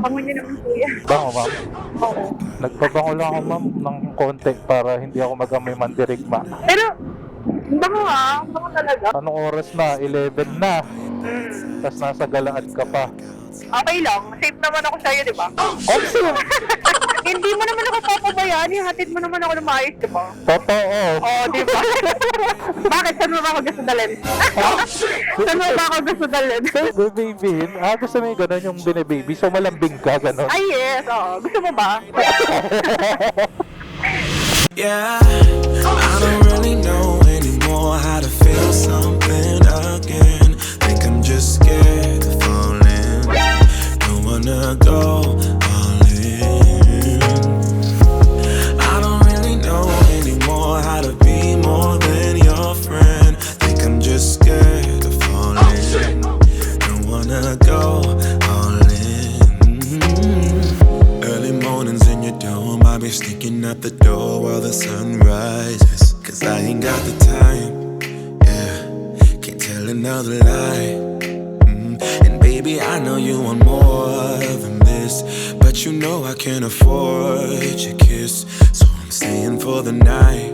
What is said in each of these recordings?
Bango niyo naman, kuya. Bango, ma'am. Oo. Nagpabango lang ako, ma'am, ng konti para hindi ako mag-amoy mandirigma. Pero, bango ah. Bango talaga. Anong oras na? 11 na. Mm. Tapos nasa galaan ka pa. Okay lang. Safe naman ako sa'yo, di ba? Also, Hindi mo naman ako papabayaan. Ihatid mo naman ako ng maayos, di ba? totoo. Oo, di ba? Bakit? Saan mo ba ako gusto dalhin? Saan mo ba ako gusto dalhin? Babyhin? Ah, gusto mo yung ganun yung binibaby? So malambing ka, ganun. Ay, yes. Oo. Gusto mo ba? Yeah, wanna go all in. I don't really know anymore how to be more than your friend. Think I'm just scared of falling. Don't wanna go all in. Early mornings in your dome, I be sneaking out the door while the sun rises. Cause I ain't got the time, yeah. Can't tell another lie. Mm, And baby, I know you want more But you know I can't afford your kiss. So I'm staying for the night.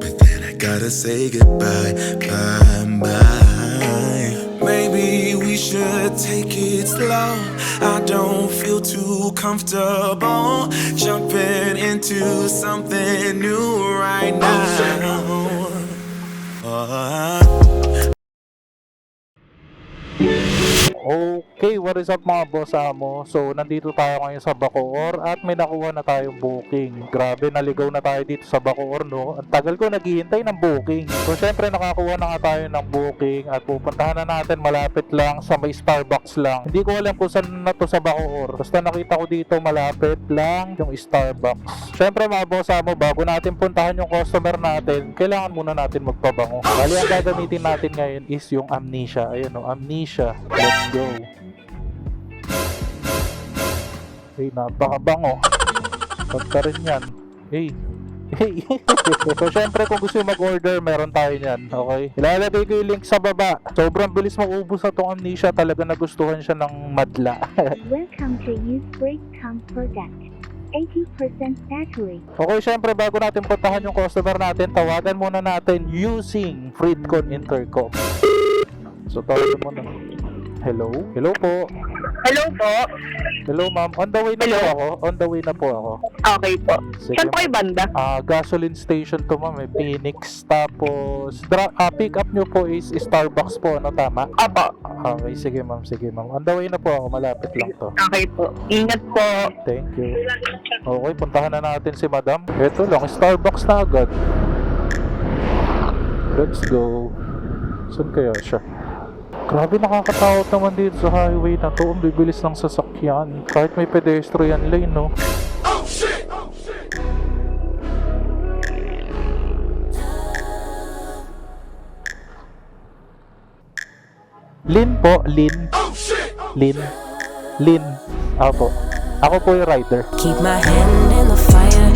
But then I gotta say goodbye, bye, bye. Maybe we should take it slow. I don't feel too comfortable jumping into something new right now. Uh, Okay, what is up mga boss amo? So, nandito tayo ngayon sa Bacoor at may nakuha na tayong booking. Grabe, naligaw na tayo dito sa Bacoor, no? Ang tagal ko naghihintay ng booking. So, syempre, nakakuha na nga tayo ng booking at pupuntahan na natin malapit lang sa may Starbucks lang. Hindi ko alam kung saan na to sa Bacoor. Basta nakita ko dito malapit lang yung Starbucks. Syempre, mga boss amo, bago natin puntahan yung customer natin, kailangan muna natin magpabango. Bali, ang gagamitin natin ngayon is yung amnesia. Ayun, no? Amnesia. Let's go. Hey, napakabango. Pagka rin yan. Hey. Hey. so, syempre, kung gusto mag-order, meron tayo niyan. Okay? Ilalagay ko yung link sa baba. Sobrang bilis maubos na tong amnesia. Talaga nagustuhan siya ng madla. Welcome to use brake comfort at 80% battery. okay, syempre, bago natin puntahan yung customer natin, tawagan muna natin using Freedcon Intercom. So, tawagan mo na. Hello? Hello po. Hello po. Hello, ma'am. On the way na po Hello? ako. On the way na po ako. Okay po. Sige, Saan po kayo banda? Ah, gasoline station to ma'am, eh. Phoenix. Tapos, dra- ah, pick up nyo po is Starbucks po, ano tama? Apo. Okay, sige ma'am, sige ma'am. On the way na po ako, malapit lang to. Okay po. Ingat po. Thank you. Okay, puntahan na natin si madam. Ito lang, Starbucks na agad. Let's go. Saan kaya siya? Grabe nakakatakot naman dito sa highway na to. Ang bibilis ng sasakyan. Kahit may pedestrian lane, no? Lin po, Lin. Lin. Lin. Ako po. Ako po yung rider. Keep my hand in the fire.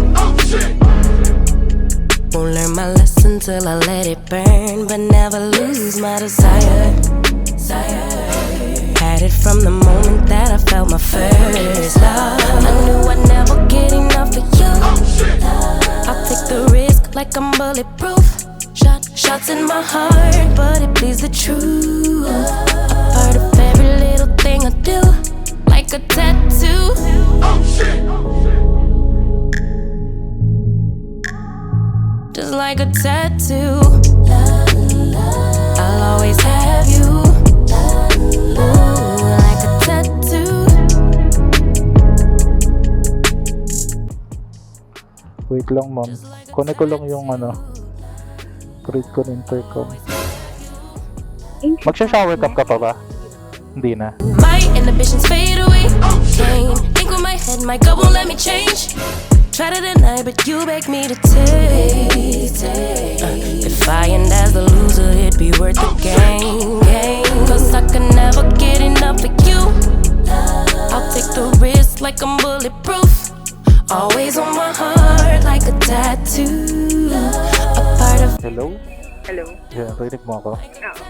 Won't learn my lesson till I let it burn, but never lose my desire. Had it from the moment that I felt my first love. I knew I'd never get enough of you. I'll take the risk like I'm bulletproof. Shot, shots in my heart, but it bleeds the truth. A part of every little thing I do, like a tattoo. just like a tattoo. I'll always have you. Wait lang, ma'am. Connect ko lang yung ano. Create ko ng intercom. Magsha-shower cap ka pa ba? Hindi na. My inhibitions fade away. Can't think with my head, my gut won't let me change. Try to deny, but you beg me to take. Uh, if I end as the loser, it'd be worth the game. Cause I can never get enough of you. I'll take the risk like I'm bulletproof. Always on my heart like a tattoo. A part of Hello? Hello. Yeah, rinig mo ako. Oo.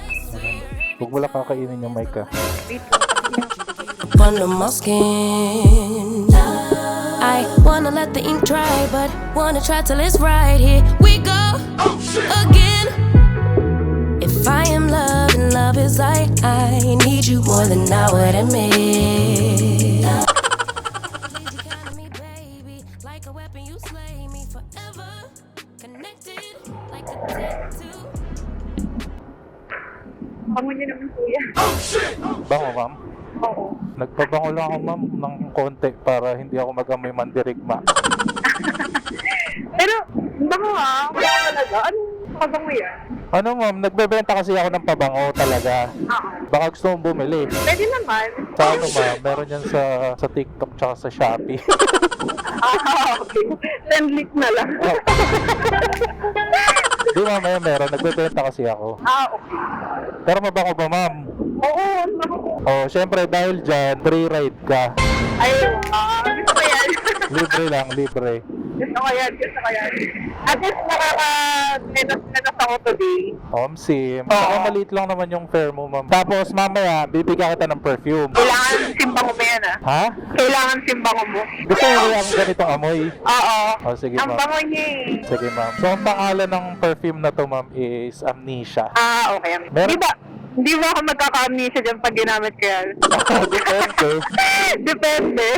Huwag mo lang kakainin yung mic ah. Wait lang. under my skin. I wanna let the ink dry, but wanna try till it's right. Here we go again. If I am love and love is I, I need you more than I would admit. Mag-amoy mandirigma. Pero, bango ah. Wala talaga. Anong pabango yan? Ano ma'am, nagbebenta kasi ako ng pabango talaga. Oo. Baka gusto mong bumili. Pwede naman. Sa ano ma'am, meron yan sa, sa TikTok tsaka sa Shopee. Ah, okay. Send link na lang. Oh. Di mamaya meron, nagbebenta kasi ako. ah, okay. Pero mabango ba ma'am? Oo, bango. Oh, syempre dahil dyan, free ride ka. Ay, ah. Libre lang, libre. gusto ko yan, gusto ko yan. At least nakaka-nenas ako today. Omsim. Saka maliit lang naman yung fare mo, ma'am. Tapos mamaya, bibigyan kita ng perfume. Kailangan simbango mo yan ah. Ha? Kailangan simbango mo. Gusto mo yung ganitong amoy? Oo. Oh, sige, Ang ma'am. bango niya eh. Sige, ma'am. So, ang pangalan ng perfume na to, ma'am, is Amnesia. Ah, okay. Meron- Di ba, di ba ako magkaka-amnesia dyan pag ginamit ko yan? Depende. Depende.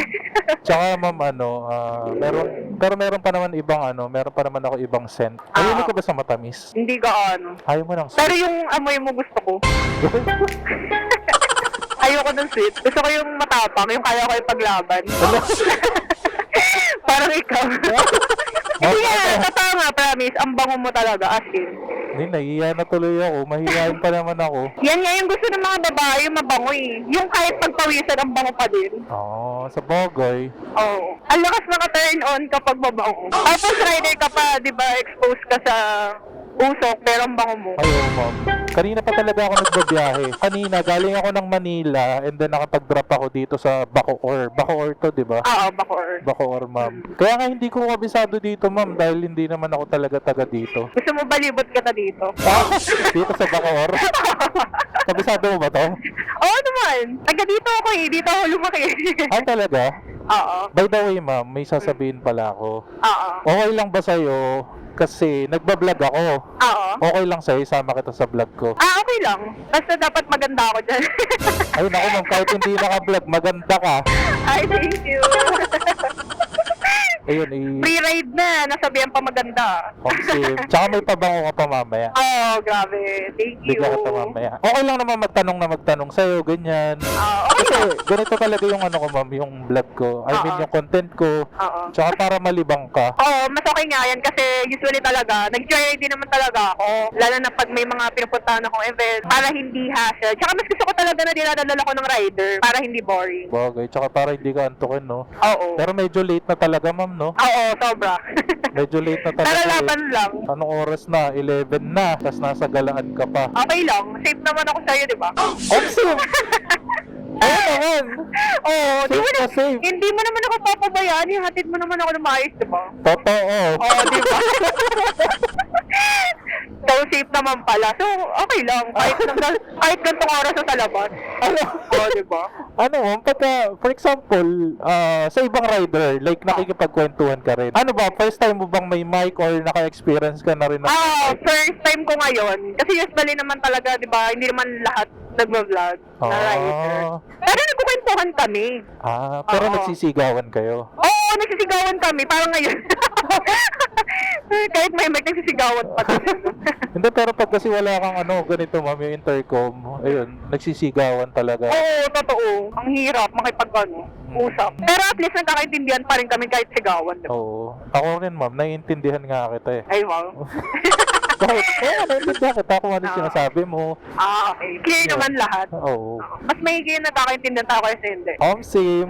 Tsaka, ma'am, ano, ah, meron, pero meron pa naman ibang, ano, meron pa naman ako ibang scent. Ah. Mahilig ka ba sa matamis? Hindi gaano. Ayaw mo ng Pero yung amoy mo gusto ko. Ayoko ng sweet. Gusto ko yung matapang, yung kaya ko ipaglaban. Parang ikaw. Hindi nga, totoo nga, promise. Ang bango mo talaga, as in. Hindi, nahiya na tuloy ako. Mahihayin pa naman ako. Yan nga yung gusto ng mga babae, yung mabango eh. Yung kahit pagpawisan, ang bango pa din. Oo, sa bagay. Oo. Ang lakas maka-turn on kapag mabango. Tapos rider ka pa, di ba, exposed ka sa usok, pero ang bango mo. Ayaw, ma'am. Kanina pa talaga ako nagbabiyahe. Kanina, galing ako ng Manila and then nakapag-drop ako dito sa Bacoor. Bacoor to, di ba? Oo, bakor. Bacoor, ma'am. Kaya nga hindi ko kabisado dito, ma'am, dahil hindi naman ako talaga taga dito. Gusto mo balibot ka na dito? Ah, dito sa Bacoor? Kabisado mo ba to? Oo naman. Taga dito ako eh. Dito ako lumaki. Ah, talaga? Oo. By the way, ma'am, may sasabihin pala ako. Oo. Okay lang ba sa'yo? Kasi nagbablog ako. Oo. Okay lang sa'yo, isama kita sa vlog ko. Ah, okay lang. Basta dapat maganda ako dyan. Ay, naku, ma'am, kahit hindi naka-vlog, maganda ka. Ay, thank you. Ayun, i- Free ride na. Nasabihan pa maganda. Omsim. Tsaka may pabango ka pa mamaya. Oh, grabe. Thank you. Bigla ka pa mamaya. Okay lang naman magtanong na magtanong sa'yo, ganyan. Ah, okay Kasi lang. ganito talaga yung ano ko, ma'am, yung vlog ko. I mean, Oo. yung content ko. Oo. Tsaka para malibang ka. Oo, mas okay nga yan kasi usually talaga, nag-joyride din naman talaga ako. Lalo na pag may mga pinupuntahan akong event para hindi hassle. Tsaka mas gusto ko talaga na dinadala ko ng rider para hindi boring. Bagay. Tsaka para hindi ka antukin, no? Oo. Pero medyo late na talaga, ma'am, no? Oo, sobra. Medyo late na talaga. Pero eh. lang. Anong oras na? 11 na. Tapos nasa galaan ka pa. Okay lang. Safe naman ako sa'yo, di ba? Omsim! Ayun naman! Oo, di mo na, na safe. hindi mo naman ako papabayaan. Ihatid mo naman ako ng maayos, di ba? Totoo. Oo, di ba? so, safe naman pala. So, okay lang. Kahit, hanggang, kahit gantong oras na sa labas. Ano? Oo, di ba? ano, pagka, for example, ah, sa ibang rider, like nakikipagkwentuhan ka rin. Ano ba, first time mo bang may mic or naka-experience ka na rin ng Ah, first time ko ngayon. Kasi usually naman talaga, di ba, hindi naman lahat nagbablog na Ah. rider. Pero nagkukwentuhan kami. Ah, pero Oo. nagsisigawan kayo. Oo, nagsisigawan kami. Parang ngayon. Kahit may mic, nagsisigawan pa. Hindi, pero pag kasi wala kang ano, ganito ma'am, yung intercom, ayun, nagsisigawan talaga. Oo, totoo. Ang hirap makipag ano, usap. Pero at least nagkakaintindihan pa rin kami kahit sigawan. Diba? Oo. Ako rin ma'am, naiintindihan nga kita eh. Ay, wow. Bakit? Oo, naiintindihan kita kung ano yung Ah. sinasabi mo. ah, okay. Clear naman lahat. Oo. Mas may clear nagkakaintindihan tayo kasi hindi. Omsim,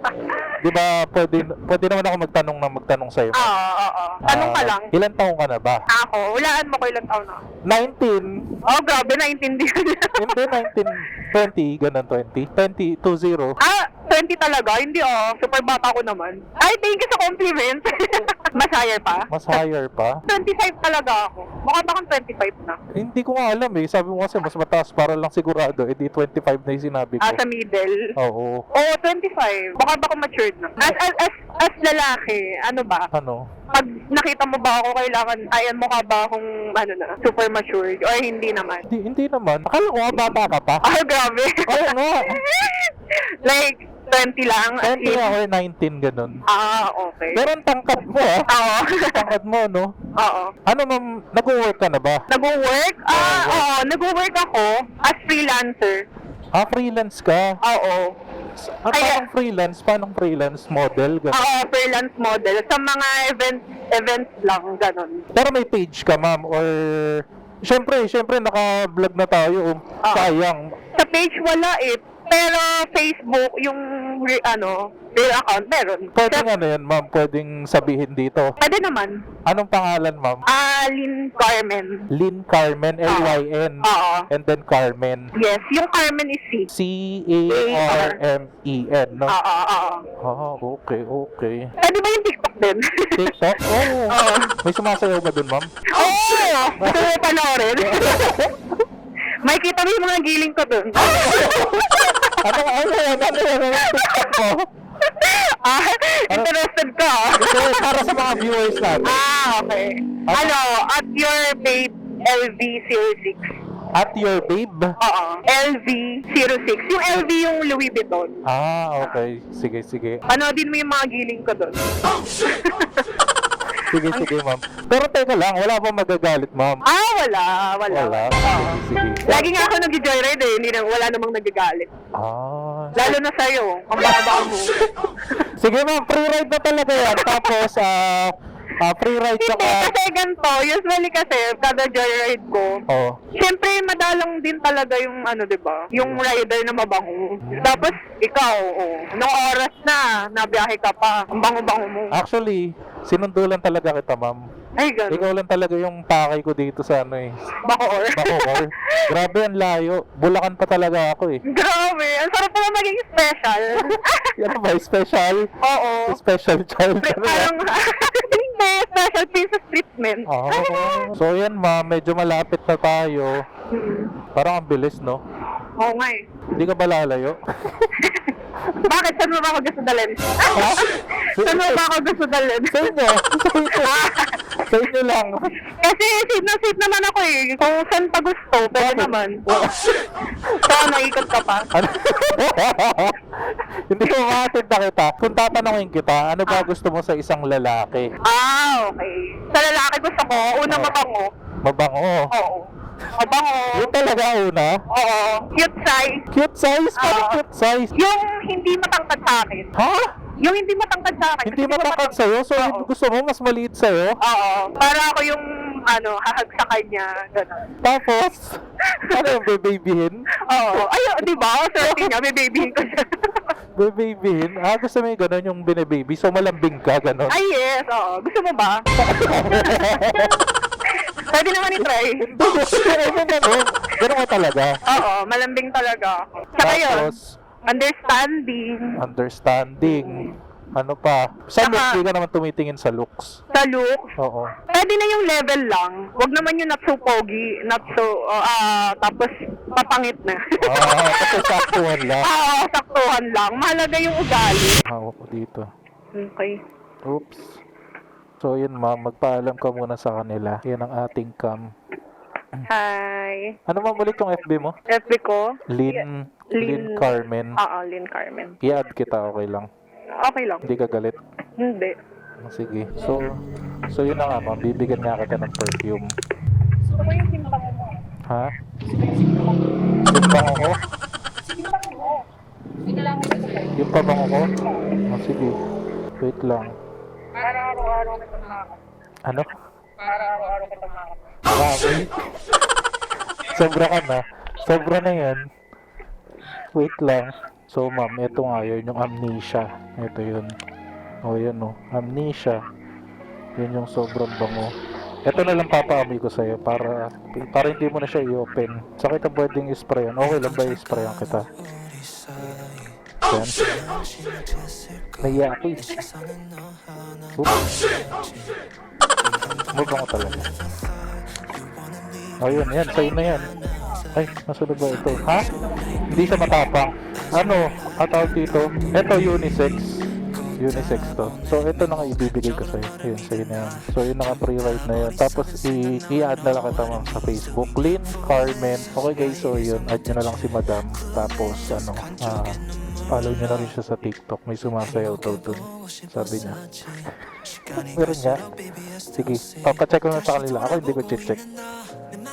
di ba pwede, pwede naman ako magtanong na magtanong sa'yo? Oo, oo, oo. Tanong ka Ah, lang. Ilan taong ka na ba? Ako, walaan mo ko ilang taon na. 19. Oh, grabe, naintindihan. Hindi, 19, 20, ganun, 20. 20, 20. ah, 20 20 talaga? Hindi ah. Super bata ko naman. Ay, thank you sa compliment. Mas higher pa? Mas higher pa? 25 talaga ako. Mukha ba akong 25 na? Hindi ko nga alam eh. Sabi mo kasi mas mataas para lang sigurado. Eh di 25 na yung sinabi ko. Ah, sa middle. Oo. Oo, 25. Baka ba ako matured na? As, as, as, as lalaki, ano ba? Ano? Pag nakita mo ba ako, kailangan, ayan mo ka ba akong, ano na, super matured? Or hindi naman? Hindi, hindi naman. Akala ko nga bata ka pa. Ah, grabe. Oo nga. like, 20 lang? as 20 in? or 19 ganun. Ah, okay. Pero ang tangkad mo ah. Oo. Tangkad mo, no? Oo. Ano ma'am, nag-work ka na ba? Nag-work? Ah, oo. Nag-work ako as freelancer. Ah, freelance ka. Oo. At Ay, paano freelance? Paano freelance model? Ganun. Oo, freelance model. Sa mga event, events lang, ganun. Pero may page ka ma'am or... Siyempre, siyempre naka-vlog na tayo. Ah. Sayang. Sa page wala eh. Pero Facebook, yung re- ano, real account, meron. Pwedeng Sa- ano yan ma'am, pwedeng sabihin dito. Pwede naman. Anong pangalan ma'am? Alin Carmen. Lynn Carmen, L-Y-N. Oo. And then Carmen. Yes, yung Carmen is C. C-A-R-M-E-N, no? Oo, oo. Ah, okay, okay. Pwede ba yung TikTok din? TikTok? Oo. Oo. May sumasayaw ba dun, ma'am? Oo! Gusto mo panoorin? May kita mo yung mga giling ko dun. Ano, ano yan? Ano yan? Ano TikTok mo? ah, interested ka? Ito, para sa mga viewers natin. ah, okay. Ano, at your babe LV06. At your babe? Oo, LV06. Yung LV yung Louis Vuitton. Ah, okay. Sige, sige. Panoodin mo yung mga giling ko dun. Sige, sige, ma'am. Pero teka lang, wala pa magagalit, ma'am. ah, wala, wala. Wala. Oo. Sige. Lagi nga ako nag-joyride eh, hindi na, wala namang nagagalit. Ah. Lalo na sa'yo, ang baka mo. Sige, ma'am. Free ride na talaga yan. Tapos, ah, ah, free ride Hindi, ka kasi ganito, usually kasi, kada joyride ko, Oh. Siyempre, madalang din talaga yung ano, 'di ba? Yung rider na mabango. Tapos ikaw, oh, nung oras na, nabiyahe ka pa, ang bango-bango mo. Actually, sinundulan talaga kita, ma'am. Ay, ganun. Ikaw lang talaga yung pakay ko dito sa ano eh. Bacoor. Bacoor. Grabe, ang layo. Bulacan pa talaga ako eh. Grabe, ang sarap pala maging special. Yan ba? Special? Oo. Special child. Pre- Ano ba? Parang, hindi, special princess treatment. Oo. So yan ma'am, medyo malapit na tayo. Parang ang bilis, no? Oo nga eh. Hindi ka ba lalayo? Bakit? Saan mo ba ako gusto dalhin? Saan mo ba ako gusto dalhin? Sa inyo. Sa inyo. Sa inyo lang. Kasi safe na safe naman ako eh. Kung saan pa gusto, pwede naman. So, naikot ka pa. Ano? Hindi ko makatid na kita. Kung tatanungin kita, ano ba gusto mo sa isang lalaki? Ah, okay. Sa lalaki gusto ko, unang Oh. mabango. Mabango. Oo. Mabango. Yun talaga una. Oo. Cute size. Cute size? Oo. cute size? Yung hindi matangkad sa akin. Ha? Yung hindi matangkad sa akin. Hindi matangkad sa'yo? So, Oo. gusto mo mas maliit sa'yo? Oo. Para ako yung, ano, hahag sa kanya. Ganun. Tapos, ano yung bebabyhin? Oo. Ay, di ba? Swerte niya, may babyhin ko siya. Bebabyhin? Ah, gusto mo yung gano'n yung binababy? So, malambing ka, gano'n? Ay, yes. Oo. Gusto mo ba? Pwede naman i-try. Ganun, ganun. Ganun ka talaga. Oo. Malambing talaga ako. Tsaka yun, Tapos, understanding. understanding. Ano pa? Sa Saka- looks, di ka naman tumitingin sa looks. Sa looks, Oo. Pwede na yung level lang. Huwag naman yung not so pogi, not so, uh, ah, tapos papangit na. Ah, kasi saktuhan lang. Oo, saktuhan lang. Mahalaga yung ugali. Hawak ko dito. Okay. Oops. So, yun ma'am, magpaalam ka muna sa kanila. Yan ang ating cam. Hi. Ano ma'am ulit yung FB mo? FB ko? Lynn, Lynn Lynn- Carmen. Oo, Lynn Carmen. I-add kita, okay lang. Okay lang. Hindi ka galit. Hindi. Oh, Sige. So, so yun na nga ma'am, bibigyan nga kita ng perfume. Gusto ko yung simpang mo. Ha? Simbang ako? Yung pabango ko? Oh, sige. Wait lang. Para araw-araw kita makakap. Ano? Para araw-araw kita makakap. Grabe. Sobra ka na. Sobra na yan. Wait lang. So, ma'am, ito nga yun, yung amnesia. Ito yun. O, oh, yun o. Amnesia. Yun yung sobrang bango. Ito na lang papaamoy ko sa'yo para para hindi mo na siya i-open. Sa kita pwedeng i-sprayan. Okay lang ba i-sprayan kita? yan. Naiya ako eh. Oops. Ako talaga. Oh, yun, yan. Sa'yo na yan. Ay, nasunod ba ito? Ha? Hindi siya matapang. Ano? Ang tawag dito? Ito, unisex. Unisex to. So, ito na nga ibibigay ko sa'yo. Yun, sa'yo na yan. So, yun naka pre-write na yun. Tapos, i-add na lang kita ma'am sa Facebook. Lynn Carmen. Okay guys, so yun. Add nyo na lang si Madam. Tapos, ano, ah, follow nyo na rin siya sa TikTok. May sumasayaw daw dun. Sabi niya. Meron nga. Sige, papacheck ko na sa kanila. Ako hindi ko check.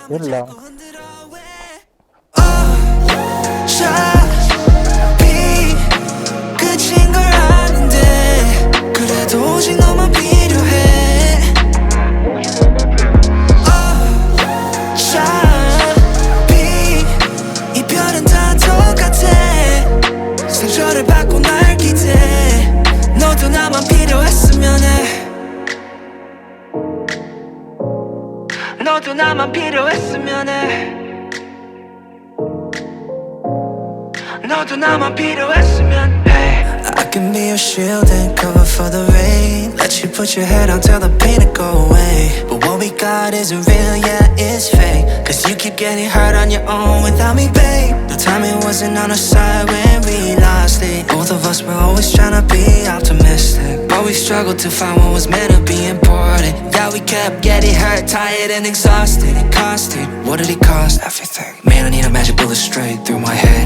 Yun lang. 너도 나만 필요했으면 해 I can be your shield and cover for the rain Let you put your head on till the pain will go away But what we got isn't real, yeah, it's fake Cause you keep getting hurt on your own without me, babe The timing wasn't on our side when we lost it Both of us were always trying to be optimistic But we struggled to find what was meant to be important Yeah, we kept getting hurt, tired and exhausted It costed, what did it cost? Everything Man, I need a magic bullet straight through my head